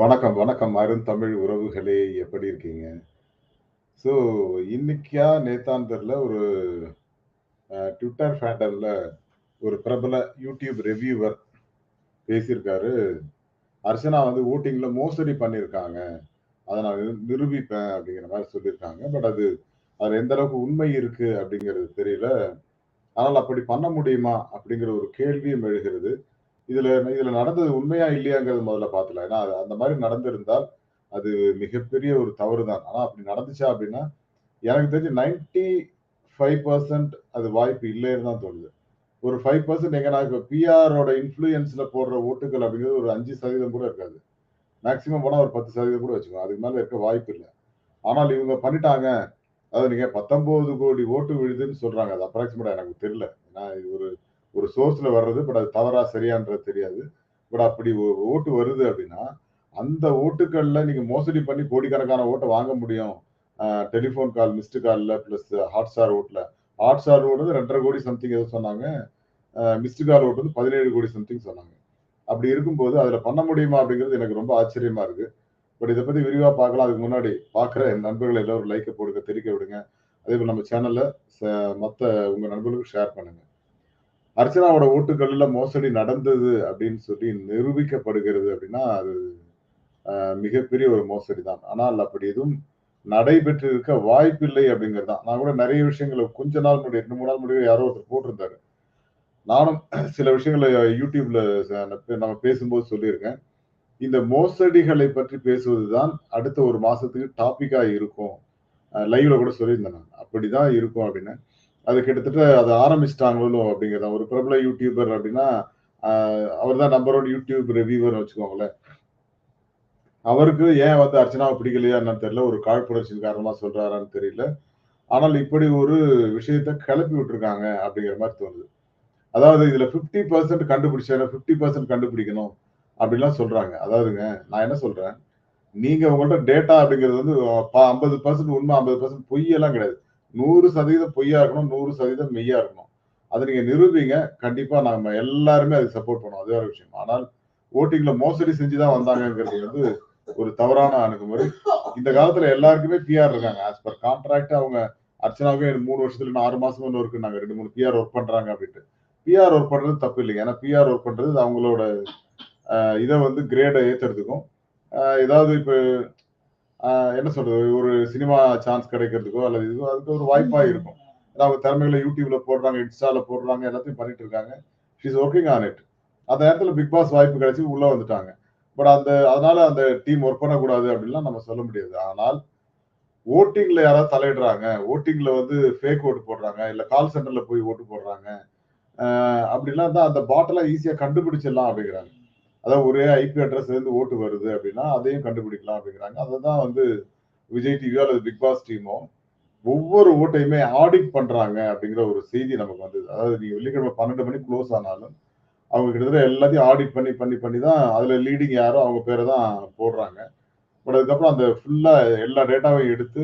வணக்கம், வணக்கம். அருந்தமிழ் உறவுகளே! எப்படி இருக்கீங்க? ஸோ, இன்னைக்கியா நேத்தான்னு ஒரு ட்விட்டர் ஃபேண்டம்ல ஒரு பிரபல யூடியூப் ரிவ்யூவர் பேசியிருக்காரு. அர்ச்சனா வந்து ஓட்டிங்கில் மோசடி பண்ணியிருக்காங்க. அதை நான் நிரூபிப்பேன் அப்படிங்கிற மாதிரி சொல்லியிருக்காங்க. பட் அது அதில் எந்த அளவுக்கு உண்மை இருக்குது அப்படிங்கிறது தெரியல. ஆனால் அப்படி பண்ண முடியுமா? அப்படிங்கிற ஒரு கேள்வியும் எழுகிறது. இதுல இதுல நடந்தது உண்மையா இல்லையாங்கிறது முதல்ல பாத்துல ஏன்னா, அது அந்த மாதிரி நடந்திருந்தால், அது மிகப்பெரிய ஒரு தவறு தான். ஆனா அப்படி நடந்துச்சா அப்படின்னா, எனக்கு தெரிஞ்சு 95% அது வாய்ப்பு இல்லைன்னு தான் தோணுது. ஒரு 5% எங்கன்னா இப்போ பிஆரோட இன்ஃப்ளூயன்ஸ்ல போடுற ஓட்டுகள் அப்படிங்கிறது ஒரு அஞ்சு சதவீதம் கூட இருக்காது. மேக்ஸிமம் போனால் ஒரு 10% கூட வச்சுக்கோங்க. அதுக்கு மேலே இருக்க வாய்ப்பு இல்லை ஆனால் இவங்க பண்ணிட்டாங்க. அதாவது நீங்க 19,00,00,000 ஓட்டு விழுதுன்னு சொல்றாங்க. அது அப்ராக்ஸிமேட்டா எனக்கு தெரியல. ஏன்னா இது ஒரு ஒரு சோர்ஸ்ல வர்றது. பட் அது தவறா, சரியான்றது தெரியாது. பட் அப்படி ஓட்டு வருது அப்படின்னா, அந்த ஓட்டுகள்ல நீங்க மோசடி பண்ணி கோடிக்கணக்கான ஓட்டை வாங்க முடியும். டெலிஃபோன் கால், மிஸ்டு கால்ல பிளஸ் ஹாட்ஸ்டார் ஓட்ல. ஹாட்ஸ்டார் ஓட்டு வந்து 2,50,00,000 சம்திங் ஏதோ சொன்னாங்க. மிஸ்டு கால் ஓட்டு வந்து பதினேழு கோடி சம்திங் சொன்னாங்க. அப்படி இருக்கும்போது அதுல பண்ண முடியுமா? அப்படிங்கிறது எனக்கு ரொம்ப ஆச்சரியமா இருக்கு. பட் இதை பத்தி விரிவா பார்க்கலாம். அதுக்கு முன்னாடி பார்க்குற என் நண்பர்கள் எல்லாரும் ஒரு போடுங்க, தெரிக்க விடுங்க. அதே போல் நம்ம சேனல்ல ச மத்த உங்க நண்பர்களுக்கு ஷேர் பண்ணுங்க. அர்ச்சனாவோட ஓட்டுகளில் மோசடி நடந்தது அப்படின்னு சொல்லி நிரூபிக்கப்படுகிறது அப்படின்னா, அது மிகப்பெரிய ஒரு மோசடி தான். ஆனால் அப்படி எதுவும் நடைபெற்றிருக்க வாய்ப்பில்லை அப்படிங்கிறது தான். நான் கூட நிறைய விஷயங்கள கொஞ்ச நாள் முன்னாடி 2, 3 நாள் முன்னாடி யாரோ ஒருத்தர் போட்டிருந்தாரு. நானும் சில விஷயங்கள யூடியூப்ல நம்ம பேசும்போது சொல்லியிருக்கேன். இந்த மோசடிகளை பற்றி பேசுவது தான் அடுத்த ஒரு மாசத்துக்கு டாபிக்கா இருக்கும். லைவ்ல கூட சொல்லியிருந்தேன் நான். அப்படிதான் இருக்கும் அப்படின்னு. அது கிட்டத்தட்ட அதை ஆரம்பிச்சிட்டாங்களோ அப்படிங்கிறத ஒரு பிரபல யூடியூபர் அப்படின்னா, அவர் தான் நம்பர் ஒன் யூடியூப் ரிவியூவர்னு வச்சுக்கோங்களேன். அவருக்கு ஏன் வந்து அர்ச்சனாவை பிடிக்கலையா என்னன்னு தெரியல. ஒரு காழ்ப்புணர்ச்சியின் காரணமா சொல்றாரான்னு தெரியல. ஆனால் இப்படி ஒரு விஷயத்த கிளப்பி விட்டுருக்காங்க அப்படிங்கிற மாதிரி தோணுது. அதாவது இதுல 50% கண்டுபிடிச்சேன் 50% கண்டுபிடிக்கணும் அப்படிலாம் சொல்றாங்க. அதாவதுங்க நான் என்ன சொல்றேன், நீங்க உங்கள்ட்ட டேட்டா அப்படிங்கிறது வந்து ஐம்பது பர்சன்ட் உண்மை ஐம்பது பர்சன்ட் பொய்யெல்லாம் கிடையாது. 100% பொய்யா இருக்கணும். 100% மெய்யா இருக்கணும். அதை நீங்க நிரூபிங்க. கண்டிப்பா நம்ம எல்லாருமே அதுக்கு சப்போர்ட் பண்ணுவோம். அது வேற விஷயம். ஆனால் ஓட்டிங்ல மோசடி செஞ்சு தான் வந்தாங்கங்கிறது வந்து ஒரு தவறான அணுகுமுறை. இந்த காலத்துல எல்லாருக்குமே பிஆர் இருக்காங்க. ஆஸ் பர் கான்ட்ராக்ட் அவங்க அர்ச்சனாவே மூணு வருஷத்துல இன்னும் 6 மாசம் இன்னும் இருக்குன்னாங்க. 2, 3 பிஆர் ஒர்க் பண்றாங்க அப்படின்ட்டு. பிஆர் ஒர்க் பண்றது தப்பு இல்லைங்க. ஏன்னா பிஆர் ஒர்க் பண்றது அவங்களோட இதை வந்து கிரேட ஏத்துறதுக்கும், ஏதாவது இப்போ என்ன சொல்றது? ஒரு சினிமா சான்ஸ் கிடைக்கிறதுக்கோ அல்லது இதுவோ அதுக்கு ஒரு வாய்ப்பா இருக்கும். ஏன்னா அவங்க திறமைகள யூடியூப்ல போடுறாங்க, இன்ஸ்டால போடுறாங்க, எல்லாத்தையும் பண்ணிட்டு இருக்காங்க. Is working on it. அந்த நேரத்துல பிக் பாஸ் வாய்ப்பு கிடைச்சு உள்ள வந்துட்டாங்க. பட் அந்த அதனால அந்த டீம் ஒர்க் பண்ணக்கூடாது அப்படின்லாம் நம்ம சொல்ல முடியாது. ஆனால் வோட்டிங்ல யாராவது தலையிடுறாங்க. வோட்டிங்ல வந்து ஃபேக் ஓட்டு போடுறாங்க. இல்ல கால் சென்டர்ல போய் ஓட்டு போடுறாங்க. அப்படிலாம் இருந்தா அந்த பாட்டெல்லாம் ஈஸியா கண்டுபிடிச்சிடலாம் அப்படிங்கிறாங்க. அதாவது ஒரே ஐபி அட்ரஸ்லேருந்து ஓட்டு வருது அப்படின்னா, அதையும் கண்டுபிடிக்கலாம் அப்படிங்கிறாங்க. அததான் வந்து விஜய் டிவியோ அல்லது பிக் பாஸ் டீமோ ஒவ்வொரு ஓட்டையுமே ஆடிட் பண்றாங்க அப்படிங்கிற ஒரு செய்தி நமக்கு வந்தது. அதாவது நீங்க வெள்ளிக்கிழமை பன்னெண்டு மணி க்ளோஸ் ஆனாலும், அவங்க கிட்டத்தட்ட எல்லாத்தையும் ஆடிட் பண்ணி பண்ணி பண்ணி தான் அதுல லீடிங் யாரோ அவங்க பேரை தான் போடுறாங்க. பட் அதுக்கப்புறம் அந்த ஃபுல்லா எல்லா டேட்டாவையும் எடுத்து,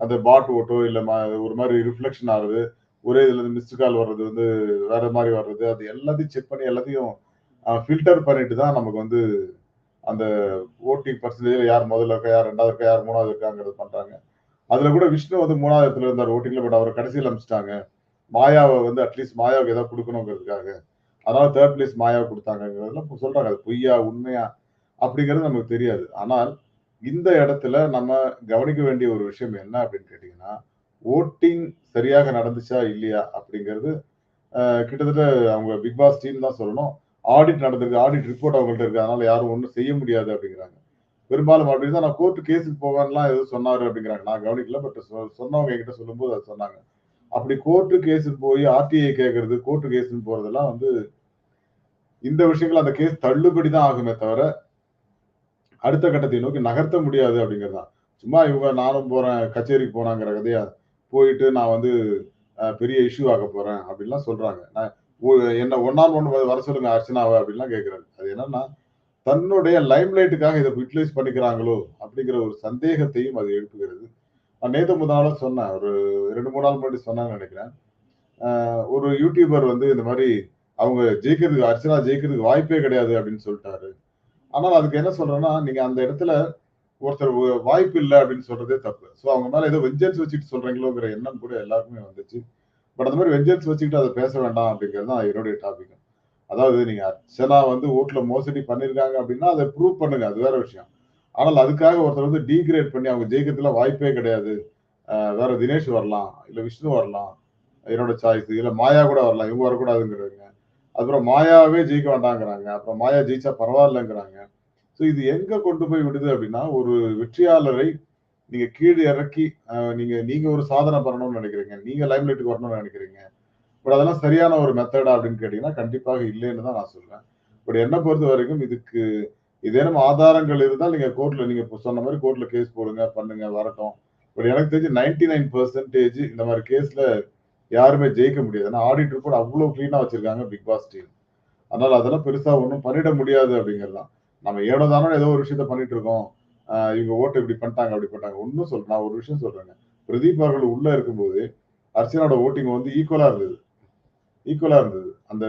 அந்த பாட் ஓட்டோ இல்ல ஒரு மாதிரி ரிஃப்ளெக்ஷன் ஆகுறது, ஒரே இதுல இருந்து மிஸ்டு கால் வர்றது வந்து வேற மாதிரி வர்றது, அது எல்லாத்தையும் செக் பண்ணி எல்லாத்தையும் ஃபில்டர் பண்ணிட்டு தான் நமக்கு வந்து அந்த ஓட்டிங் பெர்சன்டேஜ்ல யார் முதல்ல இருக்கா, யார் ரெண்டாவது இருக்கா, யார் மூணாவது இருக்காங்கிறது பண்றாங்க. அதுல கூட விஷ்ணு வந்து மூணாவது இடத்துல இருந்தார் ஓட்டிங்கில் பட் அவர் கடைசியில் அனுப்பிச்சுட்டாங்க. மாயாவை வந்து அட்லீஸ்ட் மாயாவுக்கு ஏதாவது கொடுக்கணுங்கிறதுக்காக அதனால தேர்ட் பிளேஸ் மாயாவுக்கு குடுத்தாங்கங்கிறதெல்லாம் சொல்றாங்க. அது பொய்யா? உண்மையா? அப்படிங்கிறது நமக்கு தெரியாது. ஆனால் இந்த இடத்துல நம்ம கவனிக்க வேண்டிய ஒரு விஷயம் என்ன அப்படின்னு கேட்டீங்கன்னா, ஓட்டிங் சரியாக நடந்துச்சா? இல்லையா? அப்படிங்கிறது கிட்டத்தட்ட அவங்க பிக் பாஸ் டீம் தான் சொல்லணும். ஆடிட் நடந்திருக்கு. ஆடிட் ரிப்போர்ட் அவங்கள்ட்ட இருக்கு. அதனால யாரும் ஒன்றும் செய்ய முடியாது அப்படிங்கிறாங்க. பெரும்பாலும் அப்படி தான் நான் கோர்ட்டு கேஸுக்கு போவேன்லாம் எதுவும் சொன்னாரு அப்படிங்கிறாங்க. நான் கவனிக்கல. பட் சொ சொன்னவங்க என்கிட்ட சொல்லும்போது அதை சொன்னாங்க. அப்படி கோர்ட்டு கேஸுக்கு போய் ஆர்டிஐ கேட்கறது, கோர்ட்டு கேஸுன்னு போறதெல்லாம் வந்து இந்த விஷயங்கள் அந்த கேஸ் தள்ளுபடி தான் ஆகுமே தவிர, அடுத்த கட்டத்தை நோக்கி நகர்த்த முடியாது அப்படிங்கிறது தான். சும்மா இவங்க நானும் போறேன், கச்சேரிக்கு போனாங்கிற கதையா, போயிட்டு நான் வந்து பெரிய இஷ்யூ ஆக போறேன் அப்படின்லாம் சொல்றாங்க. நான் என்ன ஒன் ஆன் ஒன் வர சொல்லுங்க அர்ச்சனாவை அப்படின்லாம் கேட்கிறாரு. அது என்னன்னா, தன்னுடைய லைம்லைட்டுக்காக இதை யூட்டிலைஸ் பண்ணிக்கிறாங்களோ அப்படிங்கிற ஒரு சந்தேகத்தையும் அது எழுப்புகிறது. நான் நேற்று முதல் நாளாக சொன்னேன். ஒரு 2, 3 நாள் முன்னாடி சொன்னேன்னு நினைக்கிறேன் ஒரு யூடியூபர் வந்து இந்த மாதிரி அவங்க ஜெயிக்கிறதுக்கு அர்ச்சனா ஜெயிக்கிறதுக்கு வாய்ப்பே கிடையாது அப்படின்னு சொல்லிட்டாரு ஆனால் அதுக்கு என்ன சொல்றேன்னா நீங்க அந்த இடத்துல ஒருத்தர் வாய்ப்பு இல்லை அப்படின்னு சொல்றதே தப்பு ஸோ அவங்க மேல ஏதோ வெஞ்சன்ஸ் வச்சுட்டு சொல்றீங்களோங்கிற எண்ணம் கூட எல்லாருக்குமே வந்துச்சு பட் அந்த மாதிரி வெஞ்சன்ஸ் வச்சுக்கிட்டு அதை பேச வேண்டாம் அப்படிங்கிறது தான் என்னுடைய டாபிக் அதாவது நீங்க அர்ச்சனா வந்து ஓட்டுல மோசடி பண்ணிருக்காங்க அப்படின்னா அதை ப்ரூவ் பண்ணுங்க. அது வேற விஷயம். ஆனால் அதுக்காக ஒருத்தர் வந்து டீக்ரேட் பண்ணி அவங்க ஜெயிக்கிறதுல வாய்ப்பே கிடையாது. வேற தினேஷ் வரலாம் இல்லை விஷ்ணு வரலாம். என்னோட சாய்ஸ் இல்லை மாயா கூட வரலாம். இவங்க வரக்கூடாதுங்கிறாங்க அப்புறம் மாயாவே ஜெயிக்க வேண்டாங்கிறாங்க. அப்புறம் மாயா ஜெயிச்சா பரவாயில்லைங்கிறாங்க. ஸோ இது எங்க கொண்டு போய் விடுது அப்படின்னா ஒரு வெற்றியாளரை நீங்க கீழே இறக்கி நீங்க நீங்க ஒரு சாதனை பண்ணணும்னு நினைக்கிறீங்க. நீங்க லைம்லைட்டுக்கு வரணும்னு நினைக்கிறீங்க. பட் அதெல்லாம் சரியான ஒரு மெத்தடா அப்படின்னு கேட்டீங்கன்னா கண்டிப்பாக இல்லைன்னு தான் நான் சொல்றேன். பட் என்ன பொறுத்த வரைக்கும் இதுக்கு இதேனும் ஆதாரங்கள் இருந்தால் நீங்க கோர்ட்ல நீங்க சொன்ன மாதிரி கோர்ட்ல கேஸ் போடுங்க பண்ணுங்க வரட்டும். பட் எனக்கு தெரிஞ்சு நைன்டி நைன் பர்சன்டேஜ் இந்த மாதிரி கேஸ்ல யாருமே ஜெயிக்க முடியாது. ஏன்னா ஆடிட் ரிப்போர்ட் அவ்வளவு கிளீனா வச்சிருக்காங்க பிக் பாஸ் டீம் அதனால அதெல்லாம் பெருசா ஒன்றும் பண்ணிட முடியாது அப்படிங்கிறது தான் நம்ம ஏனோ தானோ ஏதோ ஒரு விஷயத்த பண்ணிட்டு இருக்கோம். இவங்க ஓட்டு இப்படி பண்ணிட்டாங்க அப்படி பண்ணிட்டாங்க. ஒன்றும் சொல்றேன் நான் ஒரு விஷயம் சொல்றேங்க. பிரதீப் அவர்கள் உள்ள இருக்கும்போது அர்ச்சனாவோட ஓட்டிங் வந்து ஈக்குவலா இருந்தது. ஈக்குவலா இருந்தது. அந்த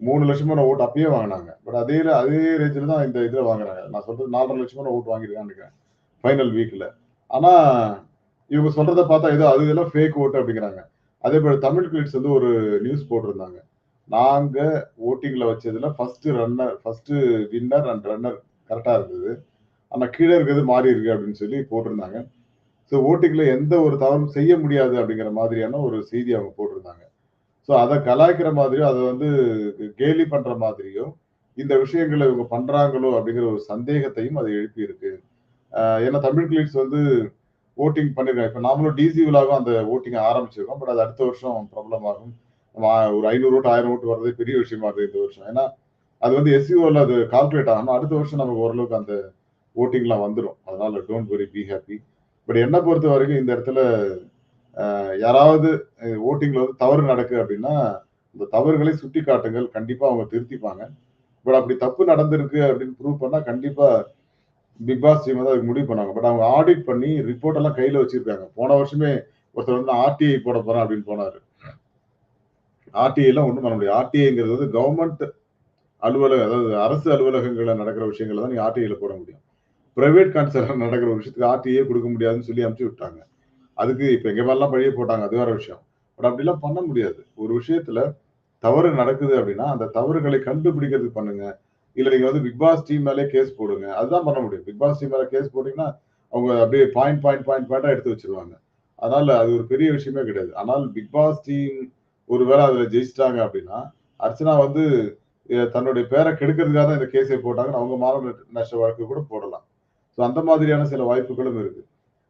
மூணு லட்சமான ஓட்டு அப்பயே வாங்கினாங்க. பட் அதே அதே ரேஞ்சில் தான் இந்த இதில் வாங்குறாங்க நான் சொல்றது நாலரை லட்சமான ஓட்டு வாங்கியிருக்கான்னு ஃபைனல் வீக்ல ஆனா இவங்க சொல்றதை பார்த்தா ஏதோ அது இதெல்லாம் ஃபேக் ஓட்டு அப்படிங்கிறாங்க. அதே போல தமிழ் கிளிட்ஸ் வந்து ஒரு நியூஸ் போட்டிருந்தாங்க. நாங்க ஓட்டிங்ல வச்சதுல first runner first winner and runner கரெக்டா இருந்தது. ஆனால் கீழே இருக்கிறது மாறி இருக்கு அப்படின்னு சொல்லி போட்டிருந்தாங்க. ஸோ ஓட்டுகளை எந்த ஒரு தவறும் செய்ய முடியாது அப்படிங்கிற மாதிரியான ஒரு செய்தி அவங்க போட்டிருந்தாங்க. ஸோ அதை கலாய்க்கிற மாதிரியோ அதை வந்து கேலி பண்ணுற மாதிரியோ இந்த விஷயங்களை இவங்க பண்ணுறாங்களோ அப்படிங்கிற ஒரு சந்தேகத்தையும் அது எழுப்பி இருக்கு ஏன்னா தமிழ் கிளிட்ஸ் வந்து ஓட்டிங் பண்ணிருக்காங்க. இப்போ நாமளும் டிசி விழாவும் அந்த ஓட்டிங் ஆரம்பிச்சிருக்கோம். பட் அது அடுத்த வருஷம் ப்ராப்ளம் ஆகும். ஒரு ஐநூறு ஓட்டு ஆயிரம் ஓட்டு வர்றதே பெரிய விஷயமா இருக்குது இந்த வருஷம். ஏன்னா அது வந்து எஸ்யூவில் அது கால்குலேட் ஆகணும். அடுத்த வருஷம் நமக்கு ஓரளவுக்கு அந்த ஓட்டிங்லாம் வந்துடும் அதனால don't very be happy but என்னை பொறுத்த வரைக்கும் இந்த இடத்துல யாராவது ஓட்டிங்ல வந்து தவறு நடக்கு அப்படின்னா இந்த தவறுகளை சுட்டி காட்டுங்கள் கண்டிப்பா அவங்க திருத்திப்பாங்க. பட் அப்படி தப்பு நடந்திருக்கு அப்படின்னு ப்ரூவ் பண்ணா கண்டிப்பா பிக் பாஸ் டீம் வந்து அதுக்கு முடிவு பண்ணாங்க பட் அவங்க ஆடிட் பண்ணி ரிப்போர்ட் எல்லாம் கையில வச்சிருக்காங்க. போன வருஷமே ஒருத்தர் வந்து ஆர்டிஐ போட போறேன் அப்படின்னு போனாரு. ஆர்டிஐலாம் ஒன்றும் பண்ண முடியாது. ஆர்டிஐங்கிறது வந்து கவர்மெண்ட் அலுவலக அதாவது அரசு அலுவலகங்களில் நடக்கிற விஷயங்களை தான் நீங்கள் ஆர்டிஐல போட முடியும். பிரைவேட் கான்சர்ட் நடக்கிற ஒரு விஷயத்துக்கு ஆர்டிஏ கொடுக்க முடியாதுன்னு சொல்லி அனுப்பிச்சு விட்டாங்க. அதுக்கு இப்ப எங்க மாதிரிலாம் பழிய போட்டாங்க அது வேற விஷயம். பட் அப்படிலாம் பண்ண முடியாது. ஒரு விஷயத்துல தவறு நடக்குது அப்படின்னா அந்த தவறுகளை கண்டுபிடிக்கிறதுக்கு பண்ணுங்க. இல்ல நீங்க வந்து பிக் பாஸ் டீம் மேலே கேஸ் போடுங்க. அதுதான் பண்ண முடியும். பிக் பாஸ் டீம் மேல கேஸ் போட்டீங்கன்னா அவங்க அப்படியே பாயிண்ட் பாயிண்ட் பாயிண்ட் பாயிண்டா எடுத்து வச்சிருவாங்க. அதனால அது ஒரு பெரிய விஷயமே கிடையாது. ஆனால் பிக் பாஸ் டீம் ஒருவேளை அதுல ஜெயிச்சிட்டாங்க அப்படின்னா அர்ச்சனா வந்து தன்னுடைய பேரை கெடுக்கிறதுக்காக தான் இந்த கேஸை போட்டாங்கன்னு அவங்க மாணவ நஷ்ட வழக்கு கூட போடலாம். ஸோ அந்த மாதிரியான சில வாய்ப்புகளும் இருக்கு.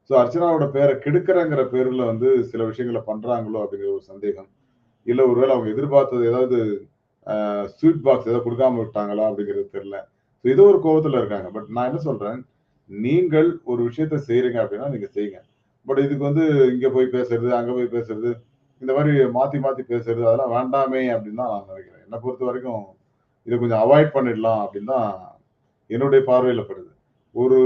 ஸோ அர்ச்சனாவோட பேரை கெடுக்கிறங்கிற பேர்ல வந்து சில விஷயங்களை பண்றாங்களோ அப்படிங்கிற ஒரு சந்தேகம். இல்லை ஒருவேளை அவங்க எதிர்பார்த்தது ஏதாவது ஸ்வீட் பாக்ஸ் ஏதாவது கொடுக்காம விட்டாங்களா அப்படிங்கிறது தெரியல. ஸோ இது ஒரு கோபத்துல இருக்காங்க. பட் நான் என்ன சொல்றேன்? நீங்கள் ஒரு விஷயத்த செய்யறீங்க அப்படின்னா நீங்க செய்யுங்க பட் இதுக்கு வந்து இங்க போய் பேசுறது அங்க போய் பேசுறது இந்த மாதிரி மாத்தி மாத்தி பேசுறது அதெல்லாம் வேண்டாமே அப்படின்னு தான் நான் நினைக்கிறேன். என்னை பொறுத்த வரைக்கும் இதை கொஞ்சம் அவாய்ட் பண்ணிடலாம் அப்படின்னு தான் என்னுடைய பார்வையில படுது. ஒரு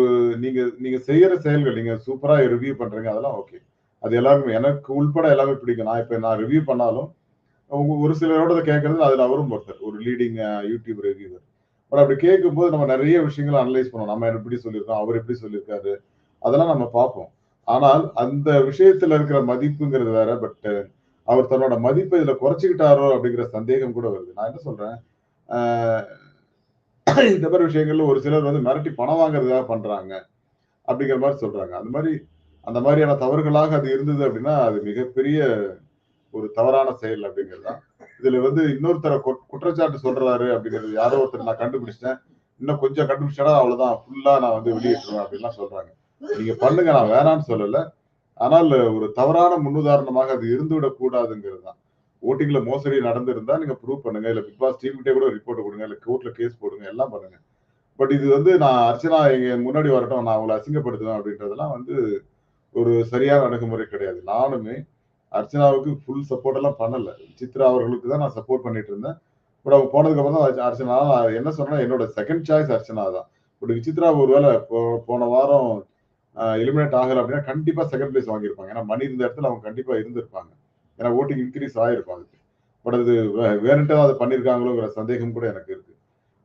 நீங்க நீங்க செய்யற செயல்கள் நீங்க சூப்பரா ரிவ்யூ பண்றீங்க அதெல்லாம் ஓகே அது எல்லாருமே எனக்கு உள்பட எல்லாமே பிடிக்கும். நான் இப்ப நான் ரிவ்யூ பண்ணாலும் உங்க ஒரு சிலரோட கேட்கறது அதுல அவரும் ஒருத்தர் ஒரு லீடிங் யூடியூப் ரிவ்யூவர் பட் அப்படி கேட்கும்போது நம்ம நிறைய விஷயங்களை அனலைஸ் பண்ணுவோம் நம்ம எப்படி சொல்லியிருக்கோம் அவர் எப்படி சொல்லியிருக்காரு அதெல்லாம் நம்ம பார்ப்போம். ஆனால் அந்த விஷயத்துல இருக்கிற மதிப்புங்கிறது வேற பட் அவர் தன்னோட மதிப்பை இதுல குறைச்சிக்கிட்டாரோ அப்படிங்கிற சந்தேகம் கூட வருது. நான் என்ன சொல்றேன் இந்த மாதிரி விஷயங்கள்ல ஒரு சிலர் வந்து மிரட்டி பணம் வாங்குறதுக்காக பண்றாங்க. அப்படிங்கிற மாதிரி சொல்றாங்க. அந்த மாதிரி அந்த மாதிரியான தவறுகளாக அது இருந்தது அப்படின்னா அது மிகப்பெரிய ஒரு தவறான செயல் அப்படிங்கிறது தான். இதுல வந்து இன்னொருத்தர குற்றச்சாட்டு சொல்றாரு அப்படிங்கிறது யாரோ ஒருத்தர் நான் கண்டுபிடிச்சிட்டேன். இன்னும் கொஞ்சம் கண்டுபிடிச்சா அவ்வளவுதான். ஃபுல்லா நான் வந்து வெளியேற்றுவேன் அப்படின்லாம் சொல்றாங்க. நீங்க பண்ணுங்க நான் வேணாம்னு சொல்லல. ஆனால் ஒரு தவறான முன்னுதாரணமாக அது இருந்துவிடக் கூடாதுங்கிறது தான். ஓட்டிங்ல மோசடி நடந்திருந்தா நீங்க ப்ரூவ் பண்ணுங்க. இல்ல பிக் பாஸ் டீம் கூட ரிப்போர்ட் கொடுங்க. இல்ல கோர்ட்ல கேஸ் போடுங்க. எல்லாம் பண்ணுங்க. பட் இது வந்து நான் அர்ச்சனா எங்க முன்னாடி வரட்டும். நான் அவங்களை அசிங்கப்படுத்துவேன் அப்படின்றதெல்லாம் வந்து ஒரு சரியான அணுகுமுறை கிடையாது. நானுமே அர்ச்சனாவுக்கு ஃபுல் சப்போர்ட் எல்லாம் பண்ணல. சித்ரா அவர்களுக்கு தான் நான் சப்போர்ட் பண்ணிட்டு இருந்தேன். பட் அவங்க போனதுக்கு அப்புறம் தான் அர்ச்சனா நான் என்ன சொன்னா என்னோட செகண்ட் சாய்ஸ் அர்ச்சனா தான். பட் விசித்ரா ஒருவேளை போ- போன வாரம் எலிமினேட் ஆகல அப்படின்னா கண்டிப்பா செகண்ட் பிளேஸ் வாங்கியிருப்பாங்க. ஏன்னா மணி இருந்த இடத்துல அவங்க கண்டிப்பா இருந்திருப்பாங்க. ஏன்னா ஓட்டிங் இன்க்ரீஸ் ஆயிருக்கும் அதுக்கு. பட் அது வே- அதை பண்ணியிருக்காங்களோங்கிற சந்தேகம் கூட எனக்கு இருக்கு.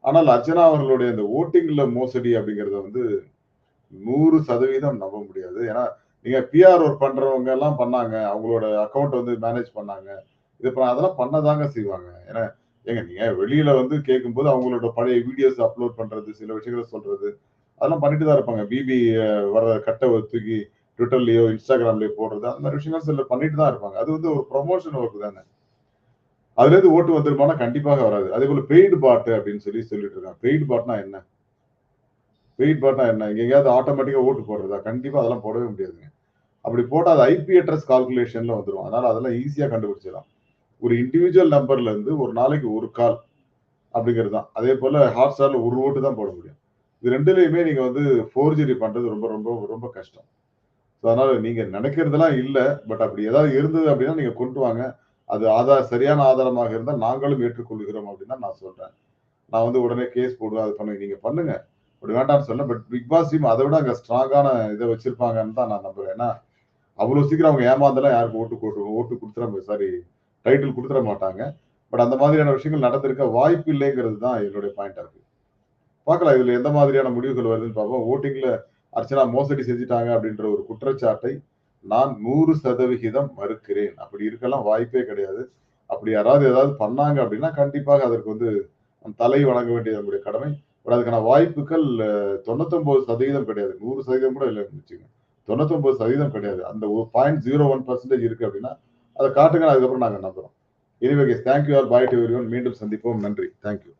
ஆனால் அர்ச்சனா அவர்களுடைய அந்த ஓட்டிங்ல மோசடி அப்படிங்கிறத வந்து நூறு சதவீதம் நம்ப முடியாது. ஏன்னா நீங்க பிஆர் ஒர்க் பண்றவங்க எல்லாம் பண்ணாங்க அவங்களோட அக்கௌண்ட் வந்து மேனேஜ் பண்ணாங்க. இது அதெல்லாம் பண்ணதாங்க செய்வாங்க. ஏன்னா ஏங்க நீங்க வெளியில வந்து கேட்கும்போது அவங்களோட பழைய வீடியோஸ் அப்லோட் பண்றது சில விஷயங்களை சொல்றது அதெல்லாம் பண்ணிட்டு தான் இருப்பாங்க பிபி வர கட்டை தூக்கி ட்விட்டர்லயோ இன்ஸ்டாகிராம்லயோ போடுறது அந்த மாதிரி விஷயங்கள் சில பண்ணிட்டு தான் இருப்பாங்க. அது வந்து ஒரு ப்ரொமோஷன் ஒர்க் தானே. அதுல இருந்து ஓட்டு வந்துருமானா கண்டிப்பாக வராது. அதே போல பெய்டு பாட்டு அப்படின்னு சொல்லி சொல்லிட்டு இருக்காங்க. பெய்டு பாட்னா என்ன? பெய்டு பாட்னா என்ன? இங்க எங்கேயாவது ஆட்டோமேட்டிக்கா ஓட்டு போடுறதா? கண்டிப்பா அதெல்லாம் போடவே முடியாதுங்க. அப்படி போட்டா அது ஐபி அட்ரஸ் கால்குலேஷன்ல வந்துடும் அதனால அதெல்லாம் ஈஸியா கண்டுபிடிச்சிடலாம். ஒரு இண்டிவிஜுவல் நம்பர்ல இருந்து ஒரு நாளைக்கு ஒரு கால் அப்படிங்கிறது தான். அதே போல ஹாட் ஸ்டார்ல ஒரு ஓட்டு தான் போட முடியும். இது ரெண்டுலையுமே நீங்க வந்து ஃபோர்ஜரி பண்றது ரொம்ப ரொம்ப ரொம்ப கஷ்டம். ஸோ அதனால நீங்க நினைக்கிறதெல்லாம் இல்லை பட் அப்படி ஏதாவது இருந்தது அப்படின்னா நீங்க கொண்டு வாங்க. அது ஆதார சரியான ஆதாரமாக இருந்தால் நாங்களும் ஏற்றுக்கொள்கிறோம் அப்படின்னு தான் நான் சொல்றேன். நான் வந்து உடனே கேஸ் போடுவேன் அது பண்ணுவேன் நீங்க பண்ணுங்க. அப்படி வேண்டாம்னு சொல்ல பட் பிக் பாஸ் டீம் அதை விட அங்கே ஸ்ட்ராங்கான இதை வச்சிருப்பாங்கன்னு தான் நான் நம்புறேன். ஏன்னா அவ்வளோ சீக்கிரம் அவங்க ஏமாந்தெல்லாம் யாருக்கு ஓட்டு போட்டு ஓட்டு கொடுத்துட சாரி டைட்டில் கொடுத்துட மாட்டாங்க. பட் அந்த மாதிரியான விஷயங்கள் நடந்திருக்க வாய்ப்பு இல்லைங்கிறது தான் என்னுடைய பாயிண்டா இருக்கு. பார்க்கலாம் இதுல எந்த மாதிரியான முடிவுகள் வருதுன்னு பார்ப்போம். ஓட்டிங்ல அர்ச்சனா மோசடி செஞ்சுட்டாங்க அப்படின்ற ஒரு குற்றச்சாட்டை நான் நூறு சதவிகிதம் மறுக்கிறேன். அப்படி இருக்கலாம் வாய்ப்பே கிடையாது. அப்படி யாராவது ஏதாவது பண்ணாங்க அப்படின்னா கண்டிப்பாக அதற்கு வந்து தலை வணங்க வேண்டியது நம்முடைய கடமை. பட் அதுக்கான வாய்ப்புகள் தொண்ணூத்தொன்பது சதவீதம் கிடையாது. நூறு சதவீதம் கூட இல்லை வச்சுங்க தொண்ணூத்தொன்பது சதவீதம் கிடையாது. அந்த ஒரு பாயிண்ட் ஜீரோ ஒன் பர்சன்டேஜ் இருக்கு அப்படின்னா அதை காட்டுங்க அதுக்கப்புறம் நாங்கள் நம்புறோம். எனிவே தேங்க்யூ ஆர் பாய் டு மீண்டும் சந்திப்போம். நன்றி. தேங்க்யூ